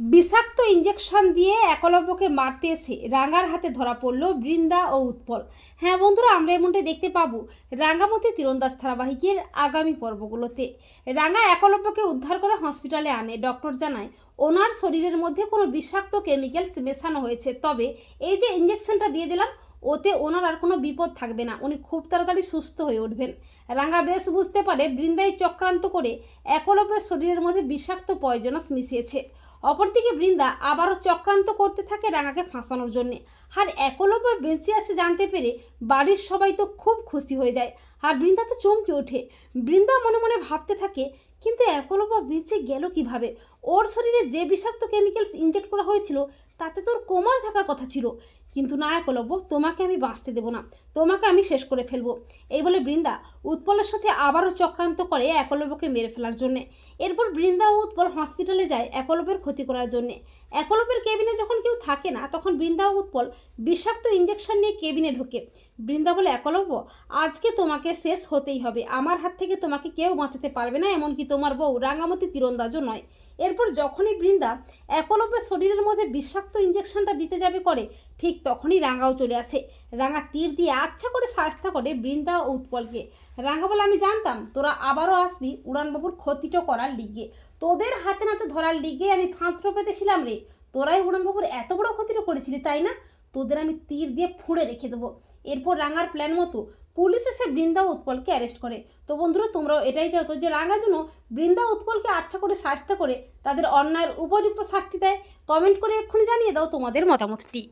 বিষাক্ত ইঞ্জেকশন দিয়ে একলব্যকে মারতে এসে রাঙ্গার হাতে ধরা পড়ল বৃন্দা ও উৎপল। হ্যাঁ বন্ধুরা, আমরা এমনটাই দেখতে পাবো রাঙ্গামতি তীরন্দাজ ধারাবাহিকের আগামী পর্বগুলোতে। রাঙ্গা একলব্যকে উদ্ধার করে হসপিটালে আনে। ডক্টর জানায়, ওনার শরীরের মধ্যে কোনো বিষাক্ত কেমিক্যালস মেশানো হয়েছে। তবে এই যে ইঞ্জেকশনটা দিয়ে দিলাম, ওতে ওনার আর কোনো বিপদ থাকবে না। উনি খুব তাড়াতাড়ি সুস্থ হয়ে উঠবেন। রাঙ্গা বেশ বুঝতে পারে বৃন্দাই চক্রান্ত করে একলব্যের শরীরের মধ্যে বিষাক্ত পয়জনাস মিশিয়েছে। অপরদিকে বৃন্দা আবারও চক্রান্ত করতে থাকে রাঙাকে ফাঁসানোর জন্যে। আর একলব্য বেঁচে আছে জানতে পেরে বাড়ির সবাই তো খুব খুশি হয়ে যায়। আর বৃন্দা তো চমকে ওঠে। বৃন্দা মনে মনে ভাবতে থাকে, কিন্তু একলব্য বেঁচে গেল কীভাবে? ওর শরীরে যে বিষাক্ত কেমিক্যালস ইনজেক্ট করা হয়েছিল, তাতে তোর কোমার থাকার কথা ছিল। কিন্তু না একলব্য তোমাকে আমি বাঁচতে দেবো না। তোমাকে আমি শেষ করে ফেলব। এই বলে বৃন্দা উৎপলের সাথে আবারও চক্রান্ত করে একলব্যকে মেরে ফেলার জন্যে। এরপর বৃন্দা ও উৎপল হসপিটালে যায় একলব্যের ক্ষতি করার জন্যে। একলব্যের কেবিনে যখন কেউ থাকে না, তখন বৃন্দা ও উৎপল বিষাক্ত ইঞ্জেকশন নিয়ে কেবিনে ঢোকে। বৃন্দা বলে, একলব্য, আজকে তোমাকে শেষ হতেই হবে। আমার হাত থেকে তোমাকে কেউ বাঁচাতে পারবে না, এমনকি তোমার বউ রাঙামতি তীরন্দাজও নয়। এরপর যখনই বৃন্দা একলব্যের শরীরের মধ্যে বিষাক্ত ইঞ্জেকশনটা দিতে যাবে করে, ঠিক তখনই রাঙাও চলে আসে। রাঙা তীর দিয়ে আচ্ছা করে সাহস্তা করে বৃন্দা ও উৎপলকে। রাঙা বলে, আমি জানতাম, তোরা আবারও আসবি উড়ানবাবুর ক্ষতিটা করার লিগে। তোদের হাতে নাতে ধরার লিগে আমি ফাঁত্র পেতেছিলাম রে। তোরাই উড়ানবাবুর এত বড় ক্ষতিটা করেছিলি, তাই না? তোদের আমি তীর দিয়ে ফুঁড়ে রেখে দেবো। এরপর রাঙার প্ল্যান মতো পুলিশ এসে বৃন্দা উৎপলকে অ্যারেস্ট করে। তো বন্ধুরা, তোমরাও এটাই চাও তো যে রাঙা যেন বৃন্দা উৎপলকে আচ্ছা করে শাস্তি করে তাদের অন্যায়ের উপযুক্ত শাস্তি দেয়? কমেন্ট করে এক্ষুনি জানিয়ে দাও তোমাদের মতামতটি।